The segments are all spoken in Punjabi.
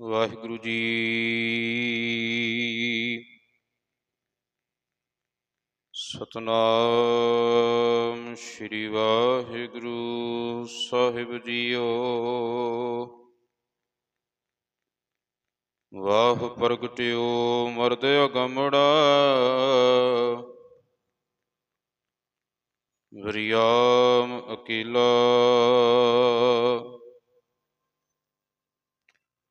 ਵਾਹਿਗੁਰੂ ਜੀ। ਸਤਨਾਮ ਸ੍ਰੀ ਵਾਹਿਗੁਰੂ ਸਾਹਿਬ ਜੀਓ। ਵਾਹ ਪ੍ਰਗਟਿਓ ਮਰਦ ਅਗੰਮੜਾ। ਵਰਿਆਮ ਅਕੀਲਾ।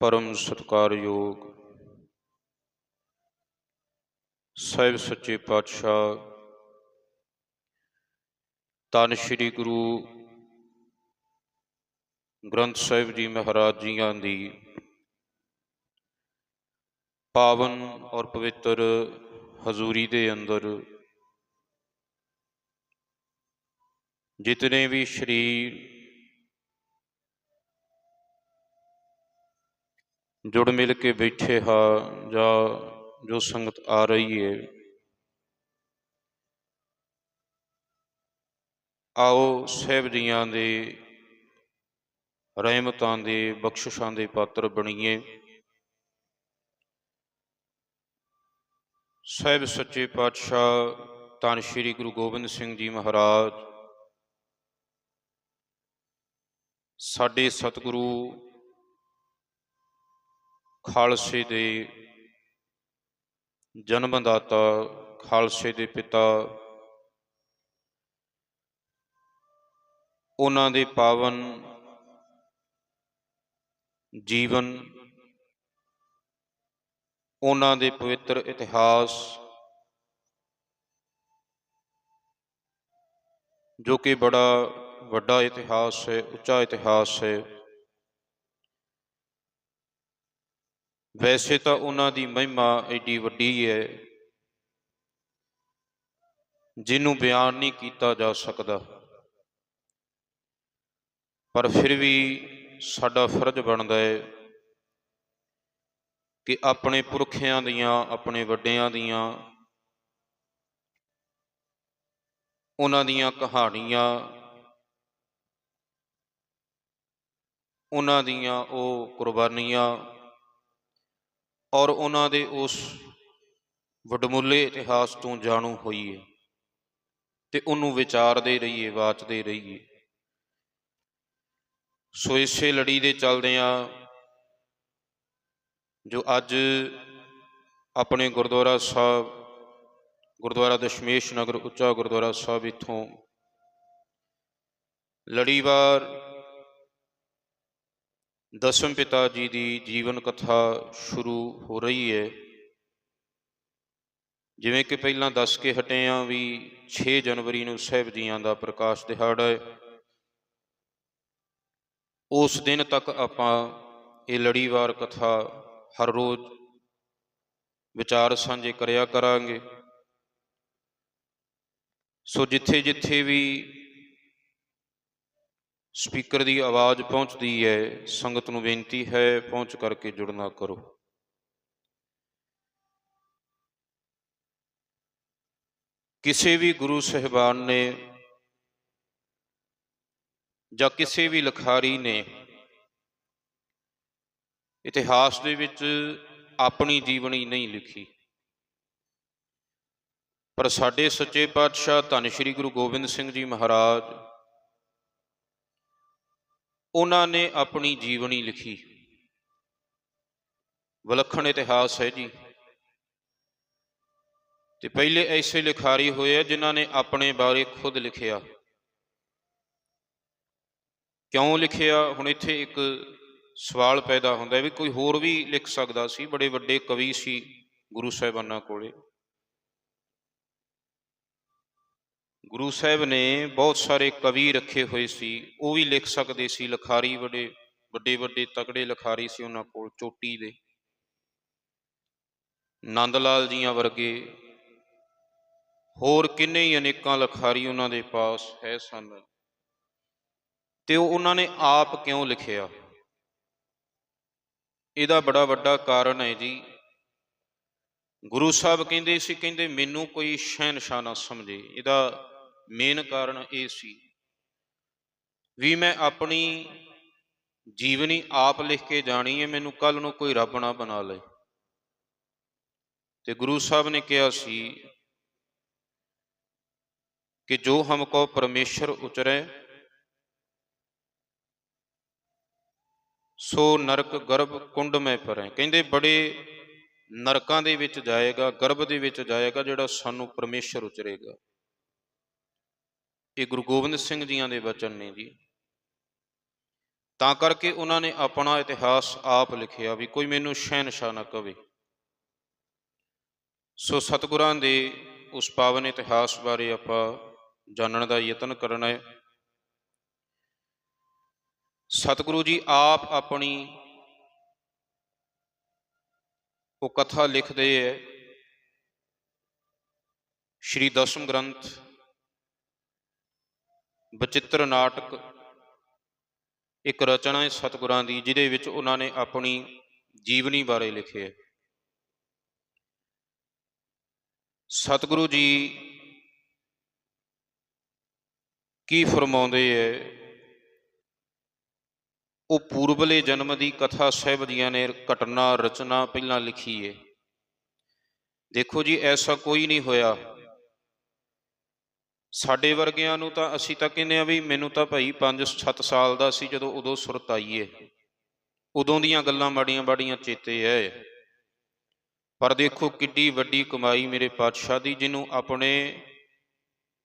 ਪਰਮ ਸਤਿਕਾਰਯੋਗ ਸਾਹਿਬ ਸੱਚੇ ਪਾਤਸ਼ਾਹ ਤਨ ਸ੍ਰੀ ਗੁਰੂ ਗ੍ਰੰਥ ਸਾਹਿਬ ਜੀ ਮਹਾਰਾਜ ਜੀਆਂ ਦੀ ਪਾਵਨ ਔਰ ਪਵਿੱਤਰ ਹਜ਼ੂਰੀ ਦੇ ਅੰਦਰ ਜਿਤਨੇ ਵੀ ਸ਼ਰੀਰ ਜੁੜ ਮਿਲ ਕੇ ਬੈਠੇ ਹਾਂ, ਜਾਂ ਜੋ ਸੰਗਤ ਆ ਰਹੀ ਹੈ ਆਓ ਸਹਿਬ ਜੀਆਂ ਦੇ ਰਹਿਮਤਾਂ ਦੇ ਬਖਸ਼ਿਸ਼ਾਂ ਦੇ ਪਾਤਰ ਬਣੀਏ। ਸਾਹਿਬ ਸੱਚੇ ਪਾਤਸ਼ਾਹ, ਧੰਨ ਸ਼੍ਰੀ ਗੁਰੂ ਗੋਬਿੰਦ ਸਿੰਘ ਜੀ ਮਹਾਰਾਜ। ਸਾਡੇ ਸਤਿਗੁਰੂ ਖਾਲਸੇ ਦੇ ਜਨਮਦਾਤਾ ਖਾਲਸੇ ਦੇ ਪਿਤਾ, ਉਹਨਾਂ ਦੇ ਪਾਵਨ ਜੀਵਨ, ਉਹਨਾਂ ਦੇ ਪਵਿੱਤਰ ਇਤਿਹਾਸ, ਜੋ ਕਿ ਬੜਾ ਵੱਡਾ ਇਤਿਹਾਸ ਹੈ, ਉੱਚਾ ਇਤਿਹਾਸ ਹੈ। ਵੈਸੇ ਤਾਂ ਉਹਨਾਂ ਦੀ ਮਹਿਮਾ ਐਡੀ ਵੱਡੀ ਹੈ ਜਿਹਨੂੰ ਬਿਆਨ ਨਹੀਂ ਕੀਤਾ ਜਾ ਸਕਦਾ। ਪਰ ਫਿਰ ਵੀ ਸਾਡਾ ਫਰਜ਼ ਬਣਦਾ ਹੈ ਕਿ ਆਪਣੇ ਪੁਰਖਿਆਂ ਦੀਆਂ, ਆਪਣੇ ਵੱਡਿਆਂ ਦੀਆਂ, ਉਹਨਾਂ ਦੀਆਂ ਕਹਾਣੀਆਂ, ਉਹਨਾਂ ਦੀਆਂ ਉਹ ਕੁਰਬਾਨੀਆਂ ਔਰ ਉਹਨਾਂ ਦੇ ਉਸ ਵਡਮੁੱਲੇ ਇਤਿਹਾਸ ਤੋਂ ਜਾਣੂ ਹੋਈਏ ਤੇ ਉਹਨੂੰ ਵਿਚਾਰਦੇ ਰਹੀਏ, ਵਾਚਦੇ ਰਹੀਏ। ਸੋ ਇਸੇ ਲੜੀ ਦੇ ਚੱਲਦਿਆਂ ਜੋ ਅੱਜ ਆਪਣੇ ਗੁਰਦੁਆਰਾ ਸਾਹਿਬ, ਗੁਰਦੁਆਰਾ ਦਸ਼ਮੇਸ਼ ਨਗਰ, ਉੱਚਾ ਗੁਰਦੁਆਰਾ ਸਾਹਿਬ ਇਥੋਂ ਲੜੀਵਾਰ ਦਸਮ ਪਿਤਾ ਜੀ ਦੀ ਜੀਵਨ ਕਥਾ ਸ਼ੁਰੂ ਹੋ ਰਹੀ ਹੈ। ਜਿਵੇਂ ਕਿ ਪਹਿਲਾਂ ਦੱਸ ਕੇ ਹਟੇ ਆ ਵੀ 6 ਜਨਵਰੀ ਨੂੰ ਸਹਿਬ ਜੀਆਂ ਦਾ ਪ੍ਰਕਾਸ਼ ਦਿਹਾੜਾ ਹੈ। ਉਸ ਦਿਨ ਤੱਕ ਆਪਾਂ ਇਹ ਲੜੀਵਾਰ ਕਥਾ ਹਰ ਰੋਜ਼ ਵਿਚਾਰ ਸਾਂਝੇ ਕਰਿਆ ਕਰਾਂਗੇ। ਸੋ ਜਿੱਥੇ ਜਿੱਥੇ ਵੀ ਸਪੀਕਰ ਦੀ ਆਵਾਜ਼ ਪਹੁੰਚਦੀ ਹੈ, ਸੰਗਤ ਨੂੰ ਬੇਨਤੀ ਹੈ, ਪਹੁੰਚ ਕਰਕੇ ਜੁੜਨਾ ਕਰੋ। ਕਿਸੇ ਵੀ ਗੁਰੂ ਸਹਿਬਾਨ ਨੇ ਜਾਂ ਕਿਸੇ ਵੀ ਲਖਾਰੀ ਨੇ ਇਤਿਹਾਸ ਦੇ ਵਿੱਚ ਆਪਣੀ ਜੀਵਨੀ ਨਹੀਂ ਲਿਖੀ। ਪਰ ਸਾਡੇ ਸੱਚੇ ਪਾਤਸ਼ਾਹ ਧੰਨ ਸ਼੍ਰੀ ਗੁਰੂ ਗੋਬਿੰਦ ਸਿੰਘ ਜੀ ਮਹਾਰਾਜ ਉਹਨਾਂ ਨੇ ਆਪਣੀ ਜੀਵਨੀ ਲਿਖੀ। ਵਿਲੱਖਣ ਇਤਿਹਾਸ ਹੈ ਜੀ। ਤੇ ਪਹਿਲੇ ਐਸੇ ਲਿਖਾਰੀ ਹੋਏ ਆ ਜਿਨ੍ਹਾਂ ਨੇ ਆਪਣੇ ਬਾਰੇ ਖੁਦ ਲਿਖਿਆ। ਕਿਉਂ ਲਿਖਿਆ? ਹੁਣ ਇੱਥੇ ਇੱਕ ਸਵਾਲ ਪੈਦਾ ਹੁੰਦਾ ਵੀ ਕੋਈ ਹੋਰ ਵੀ ਲਿਖ ਸਕਦਾ ਸੀ? ਬੜੇ ਵੱਡੇ ਕਵੀ ਸੀ ਗੁਰੂ ਸਾਹਿਬਾਨਾਂ ਕੋਲੇ। ਗੁਰੂ ਸਾਹਿਬ ਨੇ ਬਹੁਤ ਸਾਰੇ ਕਵੀ ਰੱਖੇ ਹੋਏ ਸੀ, ਉਹ ਵੀ ਲਿਖ ਸਕਦੇ ਸੀ, ਲਖਾਰੀ ਵੱਡੇ ਵੱਡੇ ਵੱਡੇ ਤਕੜੇ ਲਖਾਰੀ ਸੀ ਉਹਨਾਂ ਕੋਲ, ਚੋਟੀ ਦੇ। ਨੰਦ ਲਾਲ ਜੀਆਂ ਵਰਗੇ ਹੋਰ ਕਿੰਨੇ ਹੀ ਅਨੇਕਾਂ ਲਖਾਰੀ ਉਹਨਾਂ ਦੇ ਪਾਸ ਹੈ ਸਨ। ਤੇ ਉਹ ਉਹਨਾਂ ਨੇ ਆਪ ਕਿਉਂ ਲਿਖਿਆ? ਇਹਦਾ ਬੜਾ ਵੱਡਾ ਕਾਰਨ ਹੈ ਜੀ। ਗੁਰੂ ਸਾਹਿਬ ਕਹਿੰਦੇ ਸੀ, ਕਹਿੰਦੇ ਮੈਨੂੰ ਕੋਈ ਸ਼ਹਿਨशाह ਨਾ ਸਮਝੇ। ਇਹਦਾ ਮੇਨ ਕਾਰਨ ਇਹ ਸੀ ਵੀ ਮੈਂ ਆਪਣੀ ਜੀਵਨੀ ਆਪ ਲਿਖ ਕੇ ਜਾਣੀ ਹੈ, ਮੈਨੂੰ ਕੱਲ ਨੂੰ ਕੋਈ ਰੱਬ ਨਾ ਬਣਾ ਲਏ ਤੇ ਗੁਰੂ ਸਾਹਿਬ ਨੇ ਕਿਹਾ ਸੀ ਕਿ ਜੋ ਹਮ ਹਮਕੋ ਪਰਮੇਸ਼ਰ ਉਚਰੈ, ਸੋ ਨਰਕ ਗਰਭ ਕੁੰਡ ਮੈਂ ਪਰੈ ਕਹਿੰਦੇ ਬੜੇ ਨਰਕਾਂ ਦੇ ਵਿੱਚ ਜਾਏਗਾ, ਗਰਭ ਦੇ ਵਿੱਚ ਜਾਏਗਾ ਜਿਹੜਾ ਸਾਨੂੰ ਪਰਮੇਸ਼ਰ ਉਚਰੇਗਾ। ਇਹ ਗੁਰੂ ਗੋਬਿੰਦ ਸਿੰਘ ਜੀਆਂ ਦੇ ਬਚਨ ਨੇ ਜੀ। ਤਾਂ ਕਰਕੇ ਉਹਨਾਂ ਨੇ ਆਪਣਾ ਇਤਿਹਾਸ ਆਪ ਲਿਖਿਆ ਵੀ ਕੋਈ ਮੈਨੂੰ ਸ਼ਹਿਨशाह ਨਾ ਕਵੇ। ਸੋ ਸਤਿਗੁਰਾਂ ਦੇ ਉਸ ਪਾਵਨ ਇਤਿਹਾਸ ਬਾਰੇ ਆਪਾਂ ਜਾਣਨ ਦਾ ਯਤਨ ਕਰਨਾ ਹੈ। ਸਤਿਗੁਰੂ ਜੀ ਆਪ ਆਪਣੀ ਉਹ ਕਥਾ ਲਿਖਦੇ ਹੈ। ਸ਼੍ਰੀ ਦਸਮ ਗ੍ਰੰਥ ਬਚਿੱਤਰ ਨਾਟਕ, ਇੱਕ ਰਚਨਾ ਹੈ ਸਤਿਗੁਰਾਂ ਦੀ, ਜਿਹਦੇ ਵਿੱਚ ਉਹਨਾਂ ਨੇ ਆਪਣੀ ਜੀਵਨੀ ਬਾਰੇ ਲਿਖਿਆ ਹੈ। ਸਤਿਗੁਰੂ ਜੀ ਕੀ ਫਰਮਾਉਂਦੇ ਐ ਉਹ ਪੂਰਬਲੇ ਜਨਮ ਦੀ ਕਥਾ ਸਾਹਿਬ ਦੀਆਂ ਨੇ ਘਟਨਾ ਰਚਨਾ ਪਹਿਲਾਂ ਲਿਖੀ ਏ ਦੇਖੋ ਜੀ, ਐਸਾ ਕੋਈ ਨਹੀਂ ਹੋਇਆ। ਸਾਡੇ ਵਰਗਿਆਂ ਨੂੰ ਤਾਂ ਅਸੀਂ ਤਾਂ ਕਹਿੰਦੇ ਆ ਵੀ ਮੈਨੂੰ ਤਾਂ ਭਾਈ 5-7 ਸਾਲ ਦਾ ਸੀ ਜਦੋਂ ਉਦੋਂ ਸੁਰਤ ਆਈ ਏ। ਉਦੋਂ ਦੀਆਂ ਗੱਲਾਂ ਮਾੜੀਆਂ ਬਾੜੀਆਂ ਚੇਤੇ ਐ ਪਰ ਦੇਖੋ ਕਿੱਡੀ ਵੱਡੀ ਕਮਾਈ ਮੇਰੇ ਪਾਤਸ਼ਾਹ ਦੀ, ਜਿਹਨੂੰ ਆਪਣੇ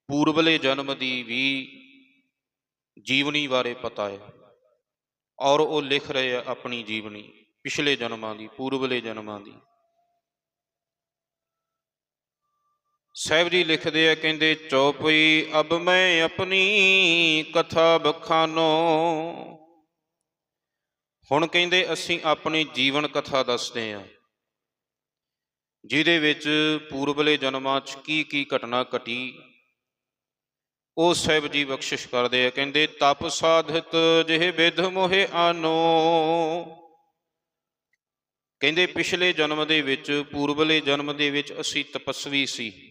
ਪੂਰਬਲੇ ਜਨਮ ਦੀ ਵੀ ਜੀਵਨੀ ਬਾਰੇ ਪਤਾ ਹੈ। ਔਰ ਉਹ ਲਿਖ ਰਹੇ ਆ ਆਪਣੀ ਜੀਵਨੀ, ਪਿਛਲੇ ਜਨਮਾਂ ਦੀ ਪੂਰਬਲੇ ਜਨਮਾਂ ਦੀ। ਸਾਹਿਬ ਜੀ ਲਿਖਦੇ ਆ, ਕਹਿੰਦੇ, ਚੌਪਈ, ਅਬ ਮੈਂ ਆਪਣੀ ਕਥਾ ਬਖਾਨੋ। ਹੁਣ ਕਹਿੰਦੇ, ਅਸੀਂ ਆਪਣੀ ਜੀਵਨ ਕਥਾ ਦੱਸਦੇ ਆ। ਜਿਹਦੇ ਵਿੱਚ ਪੂਰਬਲੇ ਜਨਮਾਂ 'ਚ ਕੀ ਕੀ ਘਟਨਾ ਘਟੀ, ਉਹ ਸਾਹਿਬ ਜੀ ਬਖਸ਼ਿਸ਼ ਕਰਦੇ ਆ, ਕਹਿੰਦੇ, ਤਪ ਸਾਧਿਤ ਜਿਹੇ ਵਿਧ ਮੋਹਿ ਆਨੋ। ਕਹਿੰਦੇ, ਪਿਛਲੇ ਜਨਮ ਦੇ ਵਿੱਚ ਪੂਰਬਲੇ ਜਨਮ ਦੇ ਵਿੱਚ ਅਸੀਂ ਤਪਸਵੀ ਸੀ।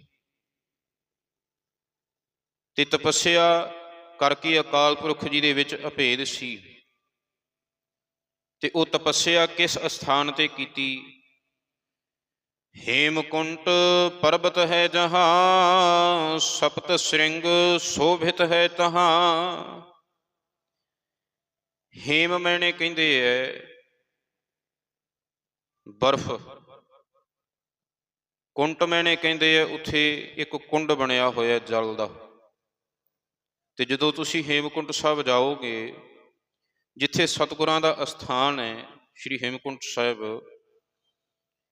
ਤੇ ਤਪੱਸਿਆ ਕਰਕੇ ਅਕਾਲ ਪੁਰਖ ਜੀ ਦੇ ਵਿੱਚ ਅਭੇਦ ਸੀ। ਤੇ ਉਹ ਤਪੱਸਿਆ ਕਿਸ ਸਥਾਨ ਤੇ ਕੀਤੀ? ਹੇਮਕੁੰਟ ਪਰਬਤ ਹੈ ਜਹਾਂ, ਸਪਤ ਸ੍ਰਿੰਗ ਸ਼ੋਭਿਤ ਹੈ ਤਹਾਂ। ਹੇਮ ਮੈਨੇ ਕਹਿੰਦੇ ਐ, ਬਰਫ਼। ਕੁੰਟ ਮੈਨੇ ਕਹਿੰਦੇ ਐ, ਉੱਥੇ ਇੱਕ ਕੁੰਡ ਬਣਿਆ ਹੋਇਆ ਜਲ ਦਾ। ਤੇ ਜਦੋਂ ਤੁਸੀਂ ਹੇਮਕੁੰਟ ਸਾਹਿਬ ਜਾਓਗੇ ਜਿੱਥੇ ਸਤਿਗੁਰਾਂ ਦਾ ਅਸਥਾਨ ਹੈ ਸ੍ਰੀ ਹੇਮਕੁੰਟ ਸਾਹਿਬ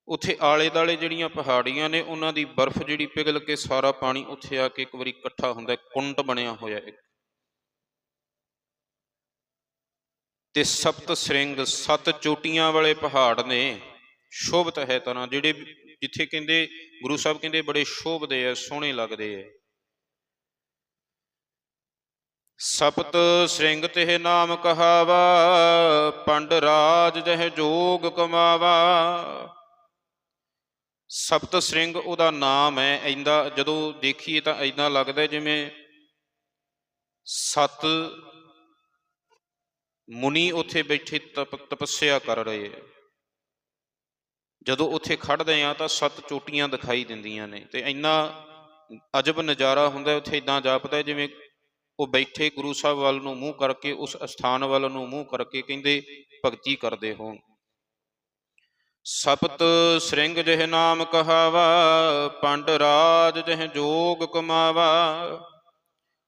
ਉੱਥੇ ਆਲੇ ਦਾਲੇ ਜਿਹੜੀਆਂ ਪਹਾੜੀਆਂ ਨੇ ਉਹਨਾਂ ਦੀ ਬਰਫ਼ ਜਿਹੜੀ ਪਿਘਲ ਕੇ ਸਾਰਾ ਪਾਣੀ ਉੱਥੇ ਆ ਕੇ ਇੱਕ ਵਾਰੀ ਇਕੱਠਾ ਹੁੰਦਾ ਹੈ, ਕੁੰਡ ਬਣਿਆ ਹੋਇਆ ਇੱਕ। ਤੇ ਸਪਤ ਸ੍ਰਿੰਗ ਸੱਤ ਚੋਟੀਆਂ ਵਾਲੇ ਪਹਾੜ ਨੇ ਸ਼ੋਭਤ ਹੈ ਤਰ੍ਹਾਂ ਜਿਹੜੇ ਜਿੱਥੇ ਕਹਿੰਦੇ ਗੁਰੂ ਸਾਹਿਬ ਕਹਿੰਦੇ ਬੜੇ ਸ਼ੋਭਦੇ ਆ ਸੋਹਣੇ ਲੱਗਦੇ ਆ। ਸਪਤ ਸ੍ਰਿੰਗ ਤੇ ਨਾਮ ਕਹਾਵਾ, ਪੰਡ ਰਾਜ ਜਹ ਜੋਗ ਕਮਾਵਾ। ਸਪਤ ਸ੍ਰਿੰਗ ਉਹਦਾ ਨਾਮ ਹੈ ਐਂਦਾ ਜਦੋਂ ਦੇਖੀਏ ਤਾਂ ਐਦਾਂ ਲੱਗਦਾ ਜਿਵੇਂ ਸੱਤ ਮੁਨੀ ਉੱਥੇ ਬੈਠੇ ਤਪ, ਤਪੱਸਿਆ ਕਰ ਰਹੇ ਹੈ। ਜਦੋਂ ਉੱਥੇ ਖੜਦੇ ਆ ਤਾਂ ਸੱਤ ਚੋਟੀਆਂ ਦਿਖਾਈ ਦਿੰਦੀਆਂ ਨੇ ਤੇ ਇੰਨਾ ਅਜਬ ਨਜ਼ਾਰਾ ਹੁੰਦਾ ਉੱਥੇ ਇਦਾਂ ਜਾਪਦਾ ਜਿਵੇਂ ਉਹ ਬੈਠੇ ਗੁਰੂ ਸਾਹਿਬ ਵੱਲ ਨੂੰ ਮੂੰਹ ਕਰਕੇ, ਉਸ ਅਸਥਾਨ ਵੱਲ ਨੂੰ ਮੂੰਹ ਕਰਕੇ ਕਹਿੰਦੇ, ਭਗਤੀ ਕਰਦੇ ਹੋਣ ਸਪਤ ਸ੍ਰਿੰਗ ਜਿਹ ਨਾਮ ਕਹਾਵਾ, ਪੰਡ ਰਾਜ ਜਿਹ ਜੋਗ ਕਮਾਵਾ।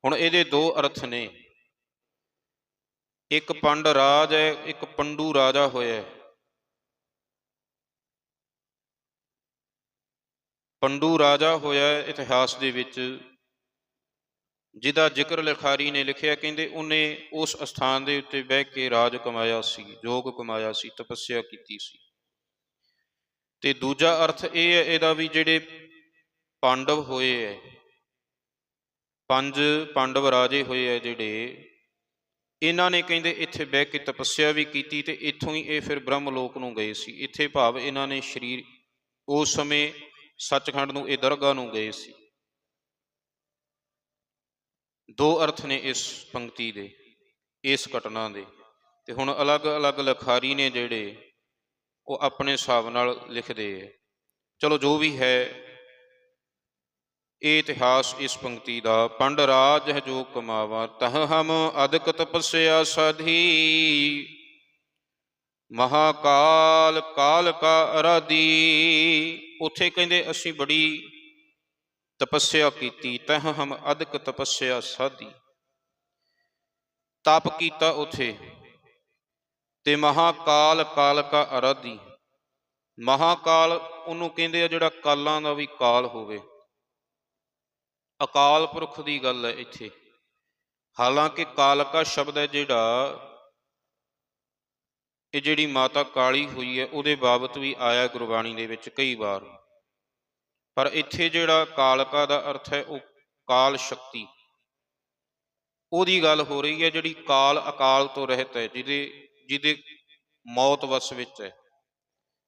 ਹੁਣ ਇਹਦੇ ਦੋ ਅਰਥ ਨੇ। ਇੱਕ ਪੰਡ ਰਾਜ ਹੈ, ਇੱਕ ਪੰਡੂ ਰਾਜਾ ਹੋਇਆ ਹੈ। ਪੰਡੂ ਰਾਜਾ ਹੋਇਆ ਇਤਿਹਾਸ ਦੇ ਵਿੱਚ। ਜਿਹਦਾ ਜ਼ਿਕਰ ਲਿਖਾਰੀ ਨੇ ਲਿਖਿਆ, ਕਹਿੰਦੇ ਉਹਨੇ ਉਸ ਅਸਥਾਨ ਦੇ ਉੱਤੇ ਬਹਿ ਕੇ ਰਾਜ ਕਮਾਇਆ ਸੀ, ਜੋਗ ਕਮਾਇਆ ਸੀ, ਤਪੱਸਿਆ ਕੀਤੀ ਸੀ। ਤੇ ਦੂਜਾ ਅਰਥ ਇਹ ਹੈ, ਇਹਦਾ ਵੀ ਜਿਹੜੇ ਪਾਂਡਵ ਹੋਏ ਐ ਪੰਜ ਪਾਂਡਵ ਰਾਜੇ ਹੋਏ ਐ ਜਿਹੜੇ, ਇਹਨਾਂ ਨੇ ਕਹਿੰਦੇ ਇੱਥੇ ਬਹਿ ਕੇ ਤਪੱਸਿਆ ਵੀ ਕੀਤੀ ਤੇ ਇੱਥੋਂ ਹੀ ਇਹ ਫਿਰ ਬ੍ਰਹਮ ਲੋਕ ਨੂੰ ਗਏ ਸੀ। ਇੱਥੇ ਭਾਵ ਇਹਨਾਂ ਨੇ ਸਰੀਰ, ਉਸ ਸਮੇਂ ਸੱਚਖੰਡ ਨੂੰ, ਇਹ ਦਰਗਾਹ ਨੂੰ ਗਏ ਸੀ। ਦੋ ਅਰਥ ਨੇ ਇਸ ਪੰਕਤੀ ਦੇ, ਇਸ ਘਟਨਾ ਦੇ। ਤੇ ਹੁਣ ਅਲੱਗ-ਅਲੱਗ ਲਖਾਰੀ ਨੇ ਜਿਹੜੇ ਉਹ ਆਪਣੇ ਹਿਸਾਬ ਨਾਲ ਲਿਖਦੇ ਹੈ ਚਲੋ ਜੋ ਵੀ ਹੈ, ਇਹ ਇਤਿਹਾਸ ਇਸ ਪੰਕਤੀ ਦਾ, ਪੰਡ ਰਾਜ ਹੈ ਜੋ ਕਮਾਵਾ, ਤਹ ਹਮ ਅਦਕ ਤਪਸਿਆ ਸਾਧੀ। ਮਹਾਕਾਲ ਕਾਲ ਕਾ ਅਰਾਦੀ ਉਥੇ ਕਹਿੰਦੇ, ਅਸੀਂ ਬੜੀ ਤਪੱਸਿਆ ਕੀਤੀ, ਤਹ ਹਮ ਅਦਕ ਤਪੱਸਿਆ ਸਾਧੀ। ਤਪ ਕੀਤਾ ਉਥੇ, ਤੇ ਮਹਾਕਾਲ ਕਾਲ ਕਾ ਅਰਾਧੀ। ਮਹਾਕਾਲ ਉਹਨੂੰ ਕਹਿੰਦੇ ਆ ਜਿਹੜਾ ਕਾਲਾਂ ਦਾ ਵੀ ਕਾਲ ਹੋਵੇ। ਅਕਾਲ ਪੁਰਖ ਦੀ ਗੱਲ ਹੈ ਇੱਥੇ। ਹਾਲਾਂਕਿ ਕਾਲਕਾ ਸ਼ਬਦ ਹੈ ਜਿਹੜਾ, ਇਹ ਜਿਹੜੀ ਮਾਤਾ ਕਾਲੀ ਹੋਈ ਹੈ, ਉਹਦੇ ਬਾਬਤ ਵੀ ਆਇਆ ਗੁਰਬਾਣੀ ਦੇ ਵਿੱਚ ਕਈ ਵਾਰ। ਪਰ ਇੱਥੇ ਜਿਹੜਾ ਕਾਲਕਾ ਦਾ ਅਰਥ ਹੈ, ਉਹ ਕਾਲ ਸ਼ਕਤੀ। ਉਹਦੀ ਗੱਲ ਹੋ ਰਹੀ ਹੈ ਜਿਹੜੀ ਕਾਲ ਅਕਾਲ ਤੋਂ ਰਹਿਤ ਹੈ, ਜਿਹਦੇ ਜਿਹਦੇ ਮੌਤ ਵਸ ਵਿੱਚ ਹੈ।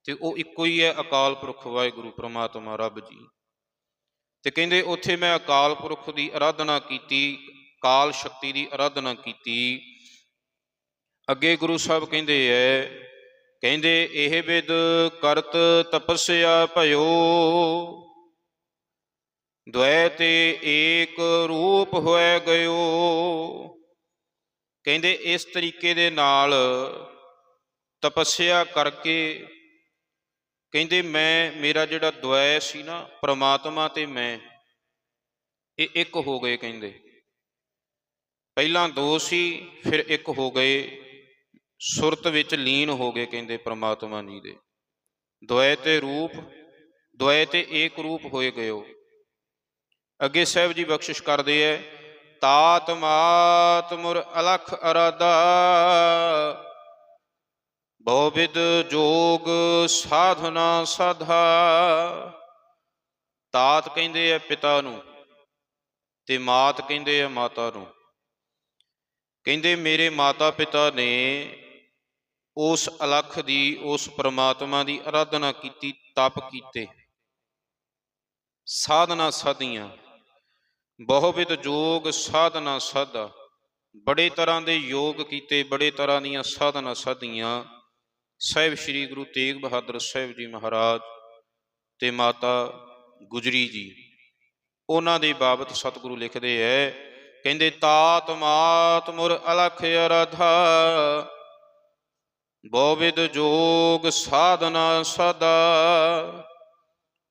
ਤੇ ਉਹ ਇੱਕੋ ਹੀ ਹੈ ਅਕਾਲ ਪੁਰਖ ਵਾਹਿਗੁਰੂ ਪ੍ਰਮਾਤਮਾ ਰੱਬ ਜੀ। ਤੇ ਕਹਿੰਦੇ ਉੱਥੇ ਮੈਂ ਅਕਾਲ ਪੁਰਖ ਦੀ ਆਰਾਧਨਾ ਕੀਤੀ, ਕਾਲ ਸ਼ਕਤੀ ਦੀ ਆਰਾਧਨਾ ਕੀਤੀ। ਅੱਗੇ ਗੁਰੂ ਸਾਹਿਬ ਕਹਿੰਦੇ ਐ, ਕਹਿੰਦੇ ਇਹ ਵਿਦ ਕਰਤ ਤਪਸਿਆ ਭਇਓ। ਦ્વੈਤੇ ਏਕ ਰੂਪ ਹੋਇ ਗਇਓ। ਕਹਿੰਦੇ ਇਸ ਤਰੀਕੇ ਦੇ ਨਾਲ ਤਪੱਸਿਆ ਕਰਕੇ ਕਹਿੰਦੇ ਮੈਂ, ਮੇਰਾ ਜਿਹੜਾ ਦ્વੈ ਸੀ ਨਾ, ਪ੍ਰਮਾਤਮਾ ਤੇ ਮੈਂ, ਇਹ ਇੱਕ ਹੋ ਗਏ ਕਹਿੰਦੇ। ਪਹਿਲਾਂ ਦੋ ਸੀ, ਫਿਰ ਇੱਕ ਹੋ ਗਏ। ਸੁਰਤ ਵਿੱਚ ਲੀਨ ਹੋ ਗਏ ਕਹਿੰਦੇ ਪ੍ਰਮਾਤਮਾ ਜੀ ਦੇ। ਦ્વੈ ਤੇ ਰੂਪ ਦ્વੈ ਤੇ ਏਕ ਰੂਪ ਹੋਏ ਗਏ ਹੋ ਅੱਗੇ ਸਾਹਿਬ ਜੀ ਬਖਸ਼ਿਸ਼ ਕਰਦੇ ਐ। ਤਾਤ ਮਾਤ ਮੁਰ ਅਲਖ ਅਰਾਦਾ ਬਹੁਵਿਦ ਜੋਗ ਸਾਧਨਾ ਸਾਧਾ। ਤਾਤ ਕਹਿੰਦੇ ਆ ਪਿਤਾ ਨੂੰ ਤੇ ਮਾਤ ਕਹਿੰਦੇ ਆ ਮਾਤਾ ਨੂੰ। ਕਹਿੰਦੇ ਮੇਰੇ ਮਾਤਾ ਪਿਤਾ ਨੇ ਉਸ ਅਲਖ ਦੀ, ਉਸ ਪ੍ਰਮਾਤਮਾ ਦੀ ਆਰਾਧਨਾ ਕੀਤੀ, ਤਪ ਕੀਤੇ। ਸਾਧਨਾ ਸਾਧੀਆਂ। ਬਹੁਵਿਧ ਯੋਗ ਸਾਧਨਾ ਸਾਧਾ। ਬੜੇ ਤਰ੍ਹਾਂ ਦੇ ਯੋਗ ਕੀਤੇ, ਬੜੇ ਤਰ੍ਹਾਂ ਦੀਆਂ ਸਾਧਨਾ ਸਾਧੀਆਂ। ਸਾਹਿਬ ਸ੍ਰੀ ਗੁਰੂ ਤੇਗ ਬਹਾਦਰ ਸਾਹਿਬ ਜੀ ਮਹਾਰਾਜ ਤੇ ਮਾਤਾ ਗੁਜਰੀ ਜੀ। ਉਹਨਾਂ ਦੇ ਬਾਬਤ ਸਤਿਗੁਰੂ ਲਿਖਦੇ ਐ, ਕਹਿੰਦੇ, ਤਾਤ ਮਾਤ ਮੁਰ ਅਲਖ ਅਰਾਧਾ। ਬਹੁਵਿਧ ਯੋਗ ਸਾਧਨਾ ਸਦਾ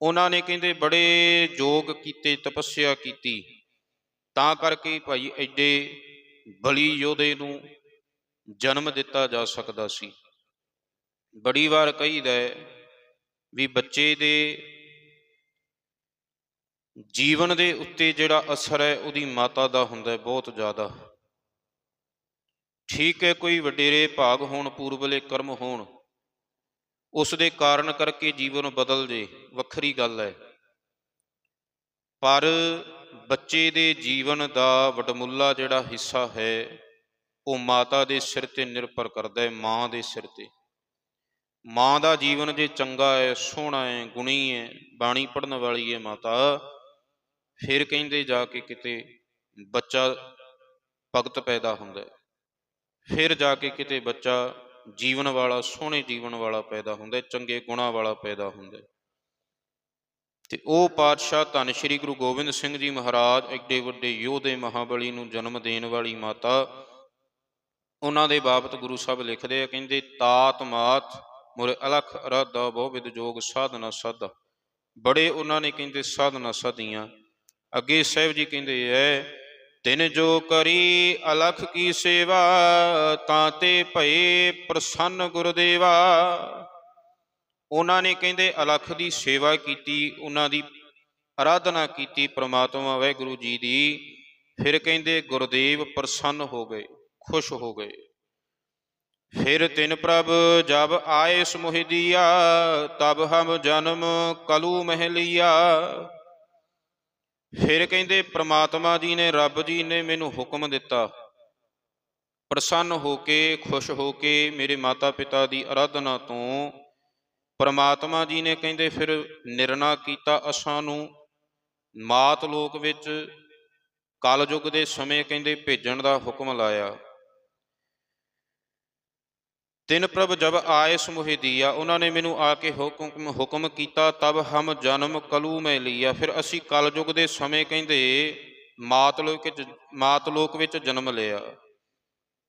ਉਹਨਾਂ ਨੇ ਕਹਿੰਦੇ ਬੜੇ ਜੋਗ ਕੀਤੇ, ਤਪੱਸਿਆ ਕੀਤੀ। ਤਾਂ ਕਰਕੇ ਭਾਈ ਐਡੇ ਬਲੀ ਯੋਧੇ ਨੂੰ ਜਨਮ ਦਿੱਤਾ ਜਾ ਸਕਦਾ ਸੀ। ਬੜੀ ਵਾਰ ਕਹੀਦਾ ਵੀ ਬੱਚੇ ਦੇ ਜੀਵਨ ਦੇ ਉੱਤੇ ਜਿਹੜਾ ਅਸਰ ਹੈ, ਉਹਦੀ ਮਾਤਾ ਦਾ ਹੁੰਦਾ ਬਹੁਤ ਜ਼ਿਆਦਾ। ਠੀਕ ਹੈ, ਕੋਈ ਵਡੇਰੇ ਭਾਗ ਹੋਣ, ਪੂਰਬਲੇ ਕਰਮ ਹੋਣ ਉਸ ਦੇ ਕਾਰਨ ਕਰਕੇ ਜੀਵਨ ਬਦਲ ਜੇ, ਵੱਖਰੀ ਗੱਲ ਹੈ। ਪਰ ਬੱਚੇ ਦੇ ਜੀਵਨ ਦਾ ਵਡਮੁੱਲਾ ਜਿਹੜਾ ਹਿੱਸਾ ਹੈ, ਉਹ ਮਾਤਾ ਦੇ ਸਿਰ ਤੇ ਨਿਰਭਰ ਕਰਦਾ ਹੈ, ਮਾਂ ਦੇ ਸਿਰ ਤੇ। ਮਾਂ ਦਾ ਜੀਵਨ ਜੇ ਚੰਗਾ ਹੈ, ਸੋਹਣਾ ਹੈ, ਗੁਣੀ ਹੈ, ਬਾਣੀ ਪੜਨ ਵਾਲੀ ਹੈ ਮਾਤਾ, ਫਿਰ ਕਹਿੰਦੇ ਜਾ ਕੇ ਕਿਤੇ ਬੱਚਾ ਭਗਤ ਪੈਦਾ ਹੁੰਦਾ ਫਿਰ ਜਾ ਕੇ ਕਿਤੇ ਬੱਚਾ ਜੀਵਨ ਵਾਲਾ, ਸੋਹਣੇ ਜੀਵਨ ਵਾਲਾ ਪੈਦਾ ਹੁੰਦਾ ਹੈ ਚੰਗੇ ਗੁਣਾ ਵਾਲਾ ਪੈਦਾ ਹੁੰਦਾ। ਹੈ ਤੇ ਉਹ ਪਾਤਸ਼ਾਹ ਧੰਨ ਸ਼੍ਰੀ ਗੁਰੂ ਗੋਬਿੰਦ ਸਿੰਘ ਜੀ ਮਹਾਰਾਜ, ਐਡੇ ਵੱਡੇ ਯੋਧੇ ਮਹਾਬਲੀ ਨੂੰ ਜਨਮ ਦੇਣ ਵਾਲੀ ਮਾਤਾ, ਉਹਨਾਂ ਦੇ ਬਾਬਤ ਗੁਰੂ ਸਾਹਿਬ ਲਿਖਦੇ ਆ, ਕਹਿੰਦੇ, ਤਾਤ ਮਾਤ ਮੁਰ ਅਲਖ ਅਰਾਧਾ ਬਹੁ ਵਿਦ ਜੋਗ ਸਾਧਨਾ ਸਾਧਾ। ਬੜੇ ਉਹਨਾਂ ਨੇ ਕਹਿੰਦੇ, ਸਾਧਨਾ ਸਾਧੀਆਂ। ਅੱਗੇ ਸਾਹਿਬ ਜੀ ਕਹਿੰਦੇ ਐ ਤਿਨ ਜੋ ਕਰੀ ਅਲਖ ਕੀ ਸੇਵਾ, ਤਾਂ ਤੇ ਭਏ ਪ੍ਰਸੰਨ ਗੁਰਦੇਵਾ। ਉਹਨਾਂ ਨੇ ਕਹਿੰਦੇ, ਅਲਖ ਦੀ ਸੇਵਾ ਕੀਤੀ, ਉਹਨਾਂ ਦੀ ਆਰਾਧਨਾ ਕੀਤੀ ਪ੍ਰਮਾਤਮਾ ਵਾਹਿਗੁਰੂ ਜੀ ਦੀ। ਫਿਰ ਕਹਿੰਦੇ, ਗੁਰਦੇਵ ਪ੍ਰਸੰਨ ਹੋ ਗਏ, ਖੁਸ਼ ਹੋ ਗਏ। ਫਿਰ ਤਿਨ ਪ੍ਰਭ, ਜਬ ਆਏ ਸਮੋਹਿ ਦੀਆ, ਤਬ ਹਮ ਜਨਮ ਕਲੂ ਮਹਿਲੀਆ। ਫਿਰ ਕਹਿੰਦੇ, ਪ੍ਰਮਾਤਮਾ ਜੀ ਨੇ, ਰੱਬ ਜੀ ਨੇ ਮੈਨੂੰ ਹੁਕਮ ਦਿੱਤਾ। ਪ੍ਰਸੰਨ ਹੋ ਕੇ, ਖੁਸ਼ ਹੋ ਕੇ ਮੇਰੇ ਮਾਤਾ ਪਿਤਾ ਦੀ ਅਰਾਧਨਾ ਤੋਂ ਪ੍ਰਮਾਤਮਾ ਜੀ ਨੇ ਕਹਿੰਦੇ, ਫਿਰ ਨਿਰਣਾ ਕੀਤਾ ਅਸਾਂ ਨੂੰ। ਮਾਤ ਲੋਕ ਵਿੱਚ ਕਲਯੁਗ ਦੇ ਸਮੇਂ ਕਹਿੰਦੇ, ਭੇਜਣ ਦਾ ਹੁਕਮ ਲਾਇਆ। ਤਿਨ ਪ੍ਰਭ ਜਬ ਆਏ ਸਮੋਹਿ ਦੀਆ, ਉਹਨਾਂ ਨੇ ਮੈਨੂੰ ਆ ਕੇ ਹੁਕਮ ਹੁਕਮ ਕੀਤਾ, ਤਬ ਹਮ ਜਨਮ ਕਲੂ ਮੈਂ ਲਿਆ। ਫਿਰ ਅਸੀਂ ਕਲਯੁਗ ਦੇ ਸਮੇਂ ਕਹਿੰਦੇ, ਮਾਤ ਲੋਕ ਵਿੱਚ, ਮਾਤ ਲੋਕ ਵਿੱਚ ਜਨਮ ਲਿਆ।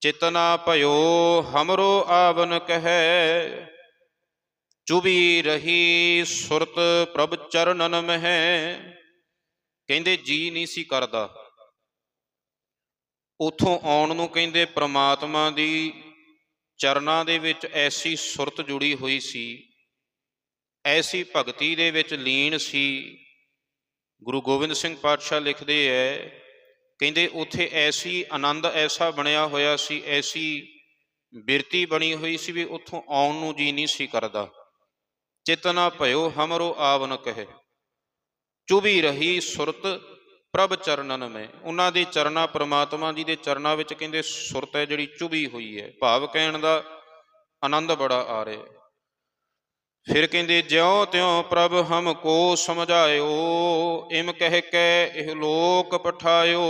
ਚੇਤਨਾ ਭਇਓ, ਹਮਰੋ ਆਵਨ ਕਹੈ, ਚੁਬੀ ਰਹੀ ਸੁਰਤ ਪ੍ਰਭ ਚਰਨਨ ਮਹਿ। ਕਹਿੰਦੇ, ਜੀ ਨਹੀਂ ਸੀ ਕਰਦਾ। ਉਥੋਂ ਆਉਣ ਨੂੰ ਕਹਿੰਦੇ, ਪ੍ਰਮਾਤਮਾ ਦੀ ਚਰਨਾਂ ਦੇ ਵਿੱਚ ਐਸੀ ਸੁਰਤ ਜੁੜੀ ਹੋਈ ਸੀ, ਐਸੀ ਭਗਤੀ ਦੇ ਵਿੱਚ ਲੀਨ ਸੀ। ਗੁਰੂ ਗੋਬਿੰਦ ਸਿੰਘ ਪਾਤਸ਼ਾਹ ਲਿਖਦੇ ਐ, ਕਹਿੰਦੇ ਉਥੇ ਐਸੀ ਆਨੰਦ ਐਸਾ ਬਣਿਆ ਹੋਇਆ ਸੀ, ਐਸੀ ਬਿਰਤੀ ਬਣੀ ਹੋਈ ਸੀ ਵੀ ਉਥੋਂ ਆਉਣ ਨੂੰ ਜੀ ਨਹੀਂ ਸੀ ਕਰਦਾ। ਚਿਤਨਾ ਭਇਓ ਹਮਰੋ ਆਵਨ ਕਹੇ। ਚੁਭੀ ਰਹੀ ਸੁਰਤ ਪ੍ਰਭ ਚਰਨਨ ਮੈਂ। ਉਹਨਾਂ ਦੇ ਚਰਨਾ ਪ੍ਰਮਾਤਮਾ ਜੀ ਦੇ ਚਰਨਾਂ ਵਿੱਚ ਕਹਿੰਦੇ ਸੁਰਤ ਹੈ ਜਿਹੜੀ ਚੁਬੀ ਹੋਈ ਹੈ। ਭਾਵ ਕਹਿਣ ਦਾ ਆਨੰਦ ਬੜਾ ਆ ਰਿਹਾ ਫਿਰ ਕਹਿੰਦੇ, ਜਿਉ ਤਿਉ ਪ੍ਰਭ ਹਮ ਕੋ ਸਮਝਾਇਓ, ਇਮ ਕਹਿ ਕੇ ਇਹ ਲੋਕ ਪਠਾਇਓ।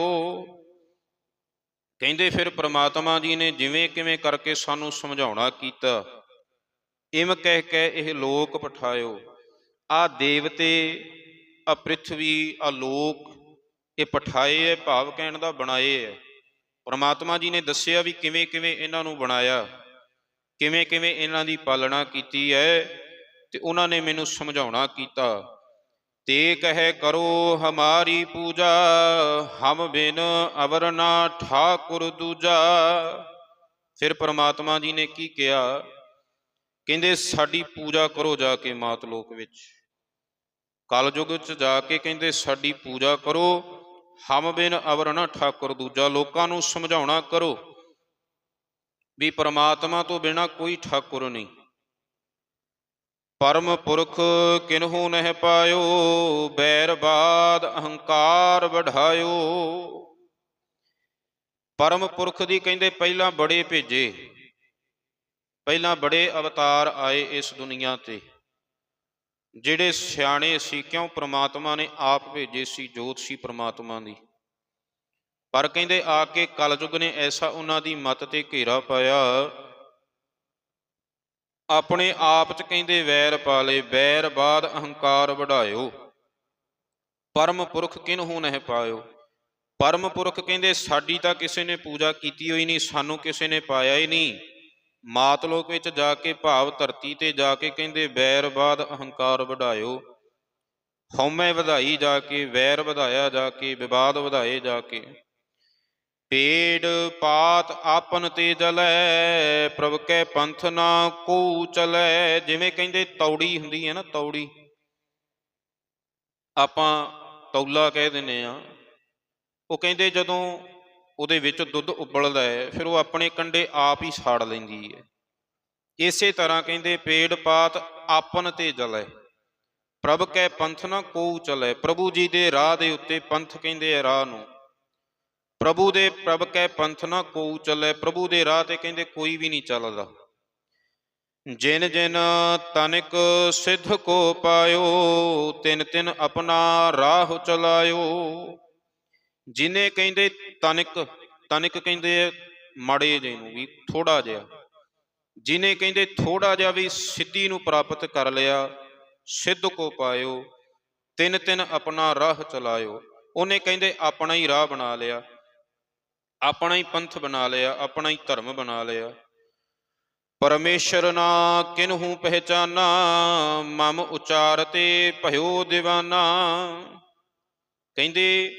ਕਹਿੰਦੇ ਫਿਰ ਪ੍ਰਮਾਤਮਾ ਜੀ ਨੇ ਜਿਵੇਂ ਕਿਵੇਂ ਕਰਕੇ ਸਾਨੂੰ ਸਮਝਾਉਣਾ ਕੀਤਾ, ਇਮ ਕਹਿ ਕੇ ਇਹ ਲੋਕ ਪਠਾਇਓ। ਆ ਦੇਵਤੇ, ਆ ਪ੍ਰਿਥਵੀ, ਆ ਲੋਕ ਇਹ ਪਠਾਏ ਹੈ, ਭਾਵ ਕਹਿਣ ਦਾ ਬਣਾਏ ਹੈ। ਪ੍ਰਮਾਤਮਾ ਜੀ ਨੇ ਦੱਸਿਆ ਵੀ ਕਿਵੇਂ ਕਿਵੇਂ ਇਹਨਾਂ ਨੂੰ ਬਣਾਇਆ, ਕਿਵੇਂ ਕਿਵੇਂ ਇਹਨਾਂ ਦੀ ਪਾਲਣਾ ਕੀਤੀ ਹੈ ਤੇ ਉਹਨਾਂ ਨੇ ਮੈਨੂੰ ਸਮਝਾਉਣਾ ਕੀਤਾ। ਤੇ ਕਹੇ ਕਰੋ ਹਮਾਰੀ ਪੂਜਾ, ਹਮ ਬਿਨ ਅਵਰ ਨਾ ਠਾਕੁਰ ਦੂਜਾ। ਫਿਰ ਪ੍ਰਮਾਤਮਾ ਜੀ ਨੇ ਕੀ ਕਿਹਾ? ਕਹਿੰਦੇ, ਸਾਡੀ ਪੂਜਾ ਕਰੋ ਜਾ ਕੇ ਮਾਤ ਲੋਕ ਵਿੱਚ। ਕਲਯੁਗ ਵਿੱਚ ਜਾ ਕੇ ਕਹਿੰਦੇ, ਸਾਡੀ ਪੂਜਾ ਕਰੋ। ਹਮ ਬਿਨ ਅਵਰ ਨਾ ਠਾਕੁਰ ਦੂਜਾ ਲੋਕਾਂ ਨੂੰ ਸਮਝਾਉਣਾ ਕਰੋ ਵੀ ਪਰਮਾਤਮਾ ਤੋਂ ਬਿਨਾ ਕੋਈ ਠਾਕੁਰ ਨਹੀਂ। ਪਰਮ ਪੁਰਖ ਕਿਨਹੂ ਨਹਿ ਪਾਇਓ ਬੈਰਬਾਦ ਅਹੰਕਾਰ ਵਢਾਇਓ। ਪਰਮ ਪੁਰਖ ਦੀ ਕਹਿੰਦੇ ਪਹਿਲਾਂ ਬੜੇ ਭੇਜੇ, ਪਹਿਲਾਂ ਬੜੇ ਅਵਤਾਰ ਆਏ ਇਸ ਦੁਨੀਆ ਤੇ। ਜਿਹੜੇ ਸਿਆਣੇ ਸੀ ਕਿਉਂ ਪ੍ਰਮਾਤਮਾ ਨੇ ਆਪ ਭੇਜੇ ਸੀ, ਜੋਤ ਸੀ ਪ੍ਰਮਾਤਮਾ ਦੀ। ਪਰ ਕਹਿੰਦੇ ਆ ਕੇ ਕਲਯੁਗ ਨੇ ਐਸਾ ਉਹਨਾਂ ਦੀ ਮਤ ਤੇ ਘੇਰਾ ਪਾਇਆ। ਆਪਣੇ ਆਪ ਚ ਕਹਿੰਦੇ ਵੈਰ ਪਾਲੇ, ਵੈਰ ਬਾਦ ਅਹੰਕਾਰ ਵਢਾਇਓ। ਪਰਮ ਪੁਰਖ ਕਿਨਹੂ ਨਹਿ ਪਾਇਓ? ਪਰਮ ਪੁਰਖ ਕਹਿੰਦੇ ਸਾਡੀ ਤਾਂ ਕਿਸੇ ਨੇ ਪੂਜਾ ਕੀਤੀ ਹੋਈ ਨਹੀਂ, ਸਾਨੂੰ ਕਿਸੇ ਨੇ ਪਾਇਆ ਹੀ ਨਹੀਂ। ਮਾਤ ਲੋਕ ਵਿੱਚ ਜਾ ਕੇ ਭਾਵ ਧਰਤੀ ਤੇ ਜਾ ਕੇ ਕਹਿੰਦੇ, ਵੈਰ ਬਾਦ ਅਹੰਕਾਰ ਵਧਾਇਓ। ਹਉਮੈ ਵਧਾਈ ਜਾ ਕੇ, ਵੈਰ ਵਧਾਇਆ ਜਾ ਕੇ, ਵਿਵਾਦ ਵਧਾਏ ਜਾ ਕੇ। ਪੇੜ ਪਾਤ ਆਪਨ ਤੇ ਜਲੈ, ਪ੍ਰਭ ਕੈ ਪੰਥ ਨਾ ਕੋ ਚਲੈ। ਜਿਵੇਂ ਕਹਿੰਦੇ, ਤੌੜੀ ਹੁੰਦੀ ਹੈ ਨਾ, ਤੌੜੀ। ਆਪਾਂ ਤੌਲਾ ਕਹਿ ਦਿੰਨੇ ਆ ਉਹ ਕਹਿੰਦੇ ਜਦੋਂ ਉਹਦੇ ਵਿੱਚ ਦੁੱਧ ਉਬਲਦਾ ਹੈ, ਫਿਰ ਉਹ ਆਪਣੇ ਕੰਡੇ ਆਪ ਹੀ ਸਾੜ ਲੈਂਦੀ ਹੈ। ਇਸੇ ਤਰ੍ਹਾਂ ਕਹਿੰਦੇ, ਪੇੜ ਪਾਤ ਆਪਨ ਤੇ ਜਲੈ, ਪ੍ਰਭ ਕੈ ਪੰਥ ਨਾ ਕੋ ਚਲੈ। ਪ੍ਰਭੂ ਜੀ ਦੇ ਰਾਹ ਦੇ ਉੱਤੇ ਪੰਥ ਕਹਿੰਦੇ ਆ ਰਾਹ ਨੂੰ। ਪ੍ਰਭੂ ਦੇ, ਪ੍ਰਭ ਕੈ ਪੰਥ ਨਾ ਕੋ ਚੱਲੇ, ਪ੍ਰਭੂ ਦੇ ਰਾਹ ਤੇ ਕਹਿੰਦੇ ਕੋਈ ਵੀ ਨਹੀਂ ਚੱਲਦਾ। ਜਿਨ ਜਿਨ ਤਨਿਕ ਸਿੱਧ ਕੋ ਪਾਇਓ, ਤਿਨ ਤਿਨ ਆਪਣਾ ਰਾਹ ਚਲਾਇਓ। ਜਿਨੇ ਕਹਿੰਦੇ ਤਨਿਕ ਤਨਿਕ ਕਹਿੰਦੇ ਮਾੜੇ ਜਿਹੇ ਨੂੰ ਵੀ ਥੋੜਾ ਜਿਹਾ। ਜਿਨੇ ਕਹਿੰਦੇ ਥੋੜਾ ਜਿਹਾ ਵੀ ਸਿੱਧੀ ਨੂੰ ਪ੍ਰਾਪਤ ਕਰ ਲਿਆ, ਸਿੱਧ ਕੋ ਪਾਇਓ, ਤਿੰਨ ਤਿੰਨ ਆਪਣਾ ਰਾਹ ਚਲਾਇਓ। ਉਹਨੇ ਕਹਿੰਦੇ ਆਪਣਾ ਹੀ ਰਾਹ ਬਣਾ ਲਿਆ, ਆਪਣਾ ਹੀ ਪੰਥ ਬਣਾ ਲਿਆ, ਆਪਣਾ ਹੀ ਧਰਮ ਬਣਾ ਲਿਆ। ਪਰਮੇਸ਼ਰ ਨਾ ਕਿਨਹੂ ਪਹਿਚਾਨਾ, ਮਮ ਉਚਾਰਤੇ ਭਇਓ دیਵਾਨਾ ਕਹਿੰਦੇ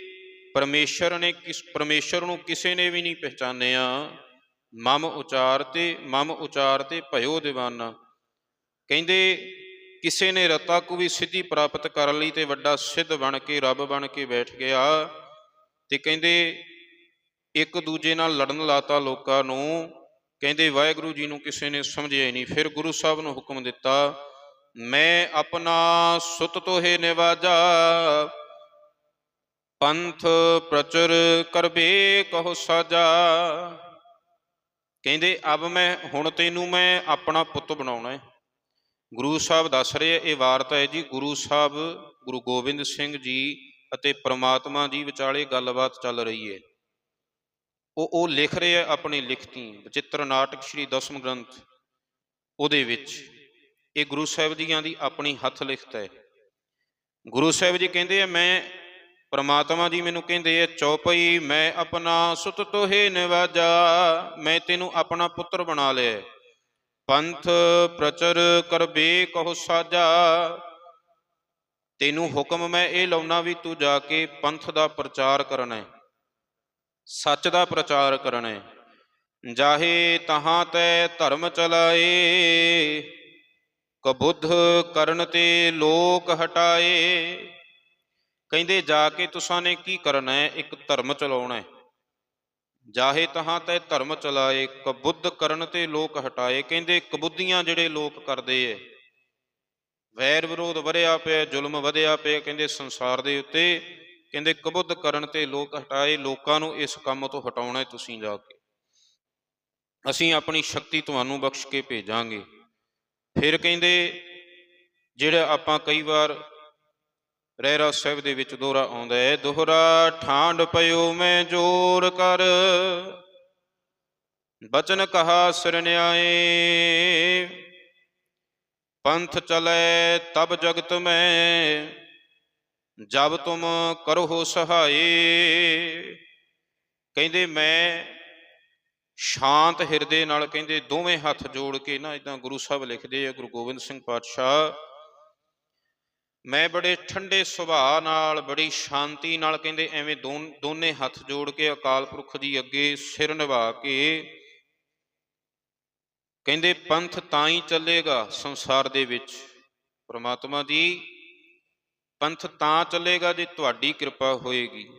ਪਰਮੇਸ਼ਰ ਨੇ ਕਿਸ, ਪਰਮੇਸ਼ਰ ਨੂੰ ਕਿਸੇ ਨੇ ਵੀ ਨਹੀਂ ਪਹਿਚਾਨਿਆ। ਮਮ ਉਚਾਰ ਉਚਾਰਤੇ, ਮਮ ਉਚਾਰ ਉਚਾਰਤੇ ਭਇਓ دیਵਾਨਾ ਕਹਿੰਦੇ, ਕਿਸੇ ਨੇ ਰਤਾ ਕੋ ਵੀ ਸਿੱਧੀ ਪ੍ਰਾਪਤ ਕਰ ਲਈ ਤੇ ਵੱਡਾ ਸਿੱਧ ਬਣ ਕੇ, ਰੱਬ ਬਣ ਕੇ ਬੈਠ ਗਿਆ। ਤੇ ਕਹਿੰਦੇ, ਇੱਕ ਦੂਜੇ ਨਾਲ ਲੜਨ ਲਾਤਾ ਲੋਕਾਂ ਨੂੰ। ਕਹਿੰਦੇ, ਵਾਹਿਗੁਰੂ ਜੀ ਨੂੰ ਕਿਸੇ ਨੇ ਸਮਝਿਆ ਹੀ ਨਹੀਂ। ਫਿਰ ਗੁਰੂ ਸਾਹਿਬ ਨੂੰ ਹੁਕਮ ਦਿੱਤਾ, ਮੈਂ ਆਪਣਾ ਸੁਤ ਤੋਹੇ ਨਿਵਾਜਾ ਪੰਥ ਪ੍ਰਚੁਰ ਕਰਬੇ ਕਹੋ ਸਾਜਾ। ਕਹਿੰਦੇ, ਅਬ ਮੈਂ, ਹੁਣ ਤੈਨੂੰ ਮੈਂ ਆਪਣਾ ਪੁੱਤ ਬਣਾਉਣਾ ਹੈ ਗੁਰੂ ਸਾਹਿਬ ਦੱਸ ਰਹੇ ਇਹ ਵਾਰਤਾ ਹੈ ਜੀ, ਗੁਰੂ ਸਾਹਿਬ, ਗੁਰੂ ਗੋਬਿੰਦ ਸਿੰਘ ਜੀ ਅਤੇ ਪ੍ਰਮਾਤਮਾ ਜੀ ਵਿਚਾਲੇ ਗੱਲਬਾਤ ਚੱਲ ਰਹੀ ਹੈ ਉਹ ਉਹ ਲਿਖ ਰਹੇ ਆ ਆਪਣੀ ਲਿਖਤੀ ਬਚਿੱਤਰ ਨਾਟਕ ਸ੍ਰੀ ਦਸਮ ਗ੍ਰੰਥ। ਉਹਦੇ ਵਿੱਚ ਇਹ ਗੁਰੂ ਸਾਹਿਬ ਜੀਆਂ ਦੀ ਆਪਣੀ ਹੱਥ ਲਿਖਤ ਹੈ। ਗੁਰੂ ਸਾਹਿਬ ਜੀ ਕਹਿੰਦੇ ਆ, ਮੈਂ ਪਰਮਾਤਮਾ ਜੀ ਮੈਨੂੰ ਕਹਿੰਦੇ ਆ ਚੌਪਈ ਮੈਂ ਆਪਣਾ ਸੁਤ ਤੋਹੇ ਨਿਵਾਜਾ, ਮੈਂ ਤੈਨੂੰ ਆਪਣਾ ਪੁੱਤਰ ਬਣਾ ਲਿਆ। ਪੰਥ ਪ੍ਰਚਰ ਕਰਬੇ ਕਹੋ ਸਾਜਾ, ਤੈਨੂੰ ਹੁਕਮ ਮੈਂ ਇਹ ਲਾਉਣਾ ਵੀ ਤੂੰ ਜਾ ਕੇ ਪੰਥ ਦਾ ਪ੍ਰਚਾਰ ਕਰਨਾ ਹੈ ਸੱਚ ਦਾ ਪ੍ਰਚਾਰ ਕਰਨਾ ਹੈ ਜਾਹੇ ਤਹਾਂ ਤੈ ਧਰਮ ਚਲਾਏ, ਕਬੁੱਧ ਕਰਨ ਤੇ ਲੋਕ ਹਟਾਏ ਕਹਿੰਦੇ, ਜਾ ਕੇ ਤੁਸਾਂ ਨੇ ਕੀ ਕਰਨਾ? ਹੈ ਇੱਕ ਧਰਮ ਚਲਾਉਣਾ। ਹੈ ਜਾਹੇ ਤਹਾਂ ਤੈ ਧਰਮ ਚਲਾਏ, ਕਬੁੱਧ ਕਰਨ ਤੇ ਲੋਕ ਹਟਾਏ। ਕਹਿੰਦੇ, ਕਬੁੱਧੀਆਂ ਜਿਹੜੇ ਲੋਕ ਕਰਦੇ ਐ ਵੈਰ ਵਿਰੋਧ ਵਧਿਆ ਪਿਆ, ਜ਼ੁਲਮ ਵਧਿਆ ਪਿਆ। ਕਹਿੰਦੇ, ਸੰਸਾਰ ਦੇ ਉੱਤੇ ਕਹਿੰਦੇ, ਕਬੁੱਧ ਕਰਨ ਤੇ ਲੋਕ ਹਟਾਏ, ਲੋਕਾਂ ਨੂੰ ਇਸ ਕੰਮ ਤੋਂ ਹਟਾਉਣਾ ਤੁਸੀਂ ਜਾ ਕੇ। ਅਸੀਂ ਆਪਣੀ ਸ਼ਕਤੀ ਤੁਹਾਨੂੰ ਬਖਸ਼ ਕੇ ਭੇਜਾਂਗੇ। ਫਿਰ ਕਹਿੰਦੇ, ਜਿਹੜਾ ਆਪਾਂ ਕਈ ਵਾਰ ਰਹਿਰਾ ਸਾਹਿਬ ਦੇ ਵਿੱਚ ਦੋਹਰਾ ਆਉਂਦਾ ਹੈ, ਦੋਹਰਾ ਠਾਂਡ ਪਇਓ ਮੈਂ ਜੋਰ ਕਰ, ਬਚਨ ਕਹਾ ਸਰਨਿਆਏ ਪੰਥ ਚਲੇ ਤਬ ਜਗਤ ਮੈਂ, ਜਬ ਤੁਮ ਕਰੋ ਸਹਾਏ। ਕਹਿੰਦੇ ਮੈਂ ਸ਼ਾਂਤ ਹਿਰਦੇ ਨਾਲ ਕਹਿੰਦੇ ਦੋਵੇਂ ਹੱਥ ਜੋੜ ਕੇ ਨਾ ਇਦਾਂ ਗੁਰੂ ਸਾਹਿਬ ਲਿਖਦੇ ਆ, ਗੁਰੂ ਗੋਬਿੰਦ ਸਿੰਘ ਪਾਤਸ਼ਾਹ ਮੈਂ ਬੜੇ ਠੰਡੇ ਸੁਭਾਅ ਨਾਲ, ਬੜੀ ਸ਼ਾਂਤੀ ਨਾਲ ਕਹਿੰਦੇ ਐਵੇਂ ਦੋਨ- ਦੋਨੇ ਹੱਥ ਜੋੜ ਕੇ ਅਕਾਲ ਪੁਰਖ ਜੀ ਅੱਗੇ ਸਿਰ ਨਿਭਾ ਕੇ ਕਹਿੰਦੇ ਪੰਥ ਤਾਂ ਹੀ ਚੱਲੇਗਾ ਸੰਸਾਰ ਦੇ ਵਿੱਚ। ਪ੍ਰਮਾਤਮਾ ਜੀ ਪੰਥ ਤਾਂ ਚੱਲੇਗਾ ਜੇ ਤੁਹਾਡੀ ਕਿਰਪਾ ਹੋਏਗੀ।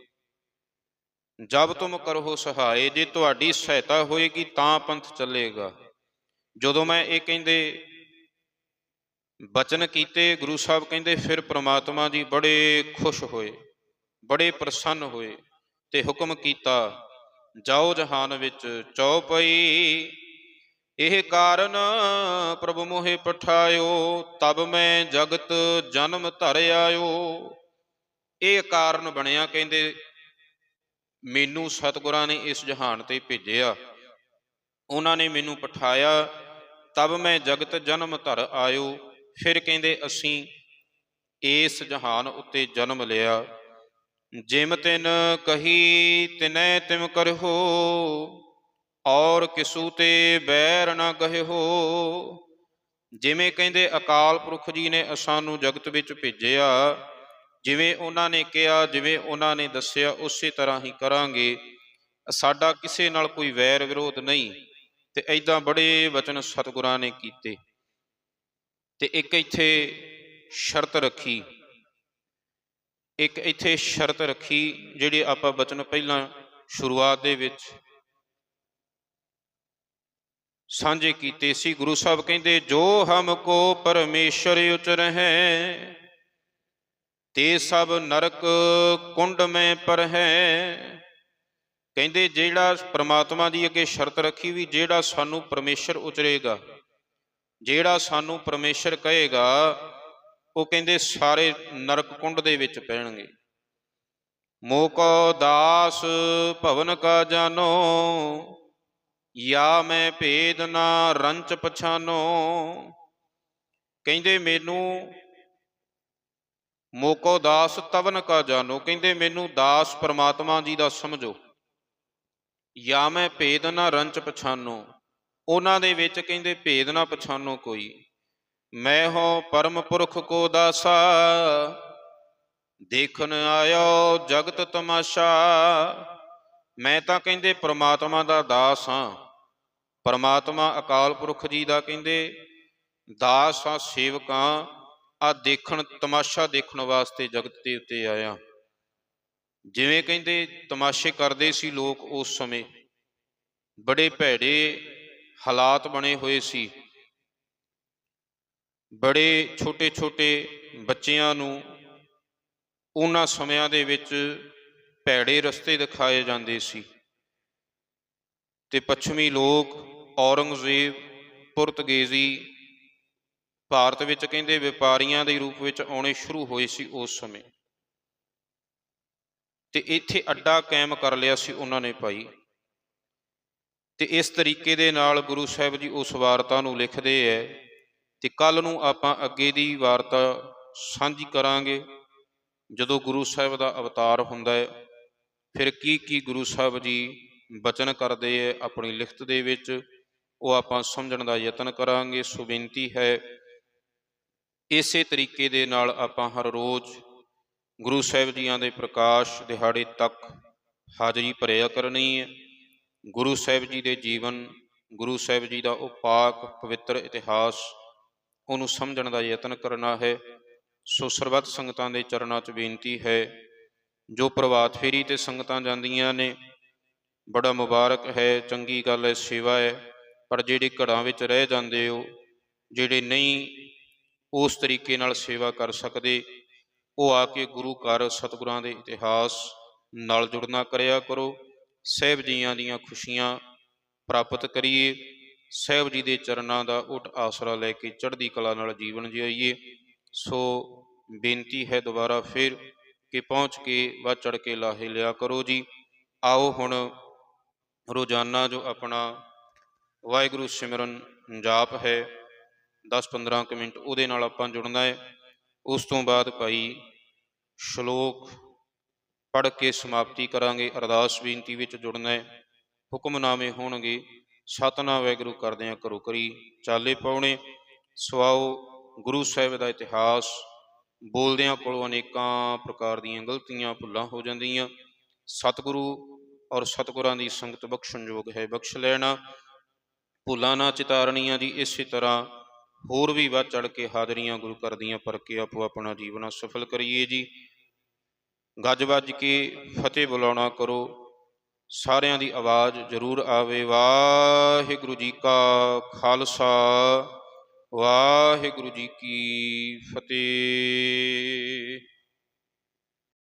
ਜਬ ਤੁਮ ਕਰੋ ਸਹਾਏ, ਜੇ ਤੁਹਾਡੀ ਸਹਾਇਤਾ ਹੋਏਗੀ ਤਾਂ ਪੰਥ ਚੱਲੇਗਾ। ਜਦੋਂ ਮੈਂ ਇਹ ਕਹਿੰਦੇ ਬਚਨ ਕੀਤੇ, ਗੁਰੂ ਸਾਹਿਬ ਕਹਿੰਦੇ, ਫਿਰ ਪ੍ਰਮਾਤਮਾ ਜੀ ਬੜੇ ਖੁਸ਼ ਹੋਏ, ਬੜੇ ਪ੍ਰਸੰਨ ਹੋਏ ਤੇ ਹੁਕਮ ਕੀਤਾ, ਜਾਓ ਜਹਾਨ ਵਿੱਚ ਚੌਪਈ। ਇਹ ਕਾਰਨ ਪ੍ਰਭੂ ਮੋਹਿ ਪਠਾਇਓ, ਤਬ ਮੈਂ ਜਗਤ ਜਨਮ ਧਰ ਆਇਓ। ਇਹ ਕਾਰਨ ਬਣਿਆ, ਕਹਿੰਦੇ, ਮੈਨੂੰ ਸਤਿਗੁਰਾਂ ਨੇ ਇਸ ਜਹਾਨ ਤੇ ਭੇਜਿਆ। ਉਹਨਾਂ ਨੇ ਮੈਨੂੰ ਪਠਾਇਆ, ਤਬ ਮੈਂ ਜਗਤ ਜਨਮ ਧਰ ਆਇਓ। ਫਿਰ ਕਹਿੰਦੇ ਅਸੀਂ ਇਸ ਜਹਾਨ ਉੱਤੇ ਜਨਮ ਲਿਆ। ਜਿਮ ਤਿਨ ਕਹੀ ਤਿਨੈ ਤਿਮ ਕਰਹੋ, ਔਰ ਕਿਸੂ ਤੇ ਬੈਰ ਨਾ ਗਹਿਓ। ਜਿਵੇਂ ਕਹਿੰਦੇ ਅਕਾਲ ਪੁਰਖ ਜੀ ਨੇ ਸਾਨੂੰ ਜਗਤ ਵਿੱਚ ਭੇਜਿਆ, ਜਿਵੇਂ ਉਹਨਾਂ ਨੇ ਕਿਹਾ, ਜਿਵੇਂ ਉਹਨਾਂ ਨੇ ਦੱਸਿਆ, ਉਸੇ ਤਰ੍ਹਾਂ ਹੀ ਕਰਾਂਗੇ। ਸਾਡਾ ਕਿਸੇ ਨਾਲ ਕੋਈ ਵੈਰ ਵਿਰੋਧ ਨਹੀਂ। ਤੇ ਐਦਾਂ ਬੜੇ ਵਚਨ ਸਤਿਗੁਰਾਂ ਨੇ ਕੀਤੇ। ਤੇ ਇੱਕ ਇੱਥੇ ਸ਼ਰਤ ਰੱਖੀ। ਇੱਕ ਇੱਥੇ ਸ਼ਰਤ ਰੱਖੀ ਜਿਹੜੀ ਆਪਾਂ ਬਚਨ ਪਹਿਲਾਂ ਸ਼ੁਰੂਆਤ ਦੇ ਵਿੱਚ ਸਾਂਝੇ ਕੀਤੇ ਸੀ। ਗੁਰੂ ਸਾਹਿਬ ਕਹਿੰਦੇ, ਜੋ ਹਮ ਕੋ ਪਰਮੇਸ਼ਰ ਉਚਰ ਹੈ ਤੇ ਸਭ ਨਰਕ ਕੁੰਡ ਮੈਂ ਪਰ ਹੈ। ਕਹਿੰਦੇ, ਜਿਹੜਾ ਪ੍ਰਮਾਤਮਾ ਦੀ ਅੱਗੇ ਸ਼ਰਤ ਰੱਖੀ ਵੀ ਜਿਹੜਾ ਸਾਨੂੰ ਪਰਮੇਸ਼ਰ ਉਚਰੇਗਾ ਜਿਹੜਾ ਸਾਨੂੰ ਪਰਮੇਸ਼ਰ ਕਹੇਗਾ, ਉਹ ਕਹਿੰਦੇ ਸਾਰੇ ਨਰਕ ਕੁੰਡ ਦੇ ਵਿੱਚ ਪੈਣਗੇ। ਮੋਕੋ ਦਾਸ ਭਵਨ ਕਾ ਜਾਨੋ, ਯਾ ਮੈਂ ਭੇਦ ਨਾ ਰੰਚ ਪਛਾਨੋ। ਕਹਿੰਦੇ ਮੈਨੂੰ ਮੋਕੋ ਦਾਸ ਤਵਨ ਕਾ ਜਾਨੋ, ਕਹਿੰਦੇ ਮੈਨੂੰ ਦਾਸ ਪਰਮਾਤਮਾ ਜੀ ਦਾ ਸਮਝੋ। ਯਾ ਮੈਂ ਭੇਦ ਨਾ ਰੰਚ ਪਛਾਨੋ। ਉਹਨਾਂ ਦੇ ਵਿੱਚ ਕਹਿੰਦੇ, ਭੇਦ ਨਾ ਪਛਾਨੋ ਕੋਈ। ਮੈਂ ਹੋ ਪਰਮ ਪੁਰਖ ਕੋ ਦਾਸਾ। ਦੇਖਣ ਆਇਓ ਜਗਤ ਤਮਾਸ਼ਾ। ਮੈਂ ਤਾਂ ਕਹਿੰਦੇ, ਪ੍ਰਮਾਤਮਾ ਦਾ ਦਾਸ ਹਾਂ। ਪਰਮਾਤਮਾ ਅਕਾਲ ਪੁਰਖ ਜੀ ਦਾ ਕਹਿੰਦੇ, ਦਾਸ ਹਾਂ ਸੇਵਕਾਂ। ਆ ਦੇਖਣ, ਤਮਾਸ਼ਾ ਦੇਖਣ ਵਾਸਤੇ ਜਗਤ ਦੇ ਉੱਤੇ ਆਇਆ। ਜਿਵੇਂ ਕਹਿੰਦੇ, ਤਮਾਸ਼ੇ ਕਰਦੇ ਸੀ ਲੋਕ ਉਸ ਸਮੇਂ। ਬੜੇ ਭੈੜੇ ਹਾਲਾਤ ਬਣੇ ਹੋਏ ਸੀ। ਬੜੇ ਛੋਟੇ ਛੋਟੇ ਬੱਚਿਆਂ ਨੂੰ ਉਹਨਾਂ ਸਮਿਆਂ ਦੇ ਵਿੱਚ ਭੈੜੇ ਰਸਤੇ ਦਿਖਾਏ ਜਾਂਦੇ ਸੀ ਤੇ ਪੱਛਮੀ ਲੋਕ ਔਰੰਗਜ਼ੇਬ, ਪੁਰਤਗੇਜ਼ੀ, ਭਾਰਤ ਵਿੱਚ ਕਹਿੰਦੇ ਵਪਾਰੀਆਂ ਦੇ ਰੂਪ ਵਿੱਚ ਆਉਣੇ ਸ਼ੁਰੂ ਹੋਏ ਸੀ ਉਸ ਸਮੇਂ। ਤੇ ਇੱਥੇ ਅੱਡਾ ਕਾਇਮ ਕਰ ਲਿਆ ਸੀ ਉਹਨਾਂ ਨੇ ਭਾਈ। ਤੇ ਇਸ ਤਰੀਕੇ ਦੇ ਨਾਲ ਗੁਰੂ ਸਾਹਿਬ ਜੀ ਉਸ ਵਾਰਤਾ ਨੂੰ ਲਿਖਦੇ ਐ ਤੇ ਕੱਲ ਨੂੰ ਆਪਾਂ ਅੱਗੇ ਦੀ ਵਾਰਤਾ ਸਾਂਝੀ ਕਰਾਂਗੇ। ਜਦੋਂ ਗੁਰੂ ਸਾਹਿਬ ਦਾ ਅਵਤਾਰ ਹੁੰਦਾ ਹੈ ਫਿਰ ਕੀ ਕੀ ਗੁਰੂ ਸਾਹਿਬ ਜੀ ਬਚਨ ਕਰਦੇ ਐ ਆਪਣੀ ਲਿਖਤ ਦੇ ਵਿੱਚ, ਉਹ ਆਪਾਂ ਸਮਝਣ ਦਾ ਯਤਨ ਕਰਾਂਗੇ। ਸੋ ਬੇਨਤੀ ਹੈ, ਇਸੇ ਤਰੀਕੇ ਦੇ ਨਾਲ ਆਪਾਂ ਹਰ ਰੋਜ਼ ਗੁਰੂ ਸਾਹਿਬ ਜੀਆਂ ਦੇ ਪ੍ਰਕਾਸ਼ ਦਿਹਾੜੇ ਤੱਕ ਹਾਜ਼ਰੀ ਭਰਿਆ ਕਰਨੀ ਹੈ ਗੁਰੂ ਸਾਹਿਬ ਜੀ ਦੇ ਜੀਵਨ, ਗੁਰੂ ਸਾਹਿਬ ਜੀ ਦਾ ਉਹ ਪਾਕ ਪਵਿੱਤਰ ਇਤਿਹਾਸ, ਉਹਨੂੰ ਸਮਝਣ ਦਾ ਯਤਨ ਕਰਨਾ ਹੈ। ਸੋ ਸਰਬੱਤ ਸੰਗਤਾਂ ਦੇ ਚਰਨਾਂ 'ਚ ਬੇਨਤੀ ਹੈ, ਜੋ ਪ੍ਰਵਾਤ ਫੇਰੀ ਤੇ ਸੰਗਤਾਂ ਜਾਂਦੀਆਂ ਨੇ, ਬੜਾ ਮੁਬਾਰਕ ਹੈ, ਚੰਗੀ ਗੱਲ ਹੈ, ਸੇਵਾ ਹੈ, ਪਰ ਜਿਹੜੇ ਘਰਾਂ ਵਿੱਚ ਰਹਿ ਜਾਂਦੇ ਹੋ, ਜਿਹੜੇ ਨਹੀਂ ਉਸ ਤਰੀਕੇ ਨਾਲ ਸੇਵਾ ਕਰ ਸਕਦੇ, ਉਹ ਆ ਕੇ ਗੁਰੂ ਘਰ ਸਤਿਗੁਰਾਂ ਦੇ ਇਤਿਹਾਸ ਨਾਲ ਜੁੜਨਾ ਕਰਿਆ ਕਰੋ। ਸਹਿਬ ਜੀਆਂ ਦੀਆਂ ਖੁਸ਼ੀਆਂ ਪ੍ਰਾਪਤ ਕਰੀਏ। ਸਹਿਬ ਜੀ ਦੇ ਚਰਨਾਂ ਦਾ ਉਟ ਆਸਰਾ ਲੈ ਕੇ ਚੜ੍ਹਦੀ ਕਲਾ ਨਾਲ ਜੀਵਨ ਜਿਉਈਏ ਸੋ ਬੇਨਤੀ ਹੈ ਦੁਬਾਰਾ ਫਿਰ ਕਿ ਪਹੁੰਚ ਕੇ ਵੱਧ ਚੜ ਕੇ ਲਾਹੇ ਲਿਆ ਕਰੋ ਜੀ। ਆਓ ਹੁਣ ਰੋਜ਼ਾਨਾ ਜੋ ਆਪਣਾ ਵਾਹਿਗੁਰੂ ਸਿਮਰਨ ਜਾਪ ਹੈ 10-15 ਕੁ ਮਿੰਟ ਉਹਦੇ ਨਾਲ ਆਪਾਂ ਜੁੜਨਾ ਹੈ। ਉਸ ਤੋਂ ਬਾਅਦ ਭਾਈ ਸ਼ਲੋਕ ਪੜ੍ਹ ਕੇ ਸਮਾਪਤੀ ਕਰਾਂਗੇ। ਅਰਦਾਸ ਬੇਨਤੀ ਵਿੱਚ ਜੁੜਨਾ ਹੈ। ਹੁਕਮਨਾਮੇ ਹੋਣਗੇ। ਸਤਨਾਮ ਵਾਹਿਗੁਰੂ ਕਰਦਿਆਂ ਕਰੋ ਕਰੀ। ਚਾਲੇ ਪਾਉਣੇ। ਸਵਾਓ। ਗੁਰੂ ਸਾਹਿਬ ਦਾ ਇਤਿਹਾਸ। ਬੋਲਦਿਆਂ ਕੋਲੋਂ ਅਨੇਕਾਂ ਪ੍ਰਕਾਰ ਦੀਆਂ ਗਲਤੀਆਂ, ਭੁੱਲਾਂ ਹੋ ਜਾਂਦੀਆਂ। ਸਤਿਗੁਰੂ ਔਰ ਸਤਿਗੁਰਾਂ ਦੀ ਸੰਗਤ ਬਖਸ਼ਣਯੋਗ ਹੈ। ਬਖਸ਼ ਲੈਣਾ। ਭੁੱਲਾਂ ਨਾ ਚਿਤਾਰਣੀਆਂ ਜੀ ਇਸੇ ਤਰ੍ਹਾਂ ਹੋਰ ਵੀ ਵੱਧ ਚੜ ਕੇ ਹਾਜ਼ਰੀਆਂ ਗੁਰੂ ਘਰ ਦੀਆਂ ਪਰ ਕੇ ਆਪੋ ਆਪਣਾ ਜੀਵਨ ਸਫਲ ਕਰੀਏ ਜੀ। ਗੱਜ ਵੱਜ ਕੇ ਫਤਿਹ ਬੁਲਾਉਣਾ ਕਰੋ। ਸਾਰਿਆਂ ਦੀ ਆਵਾਜ਼ ਜ਼ਰੂਰ ਆਵੇ। ਵਾਹਿਗੁਰੂ ਜੀ ਕਾ ਖਾਲਸਾ, ਵਾਹਿਗੁਰੂ ਜੀ ਕੀ ਫਤਿਹ।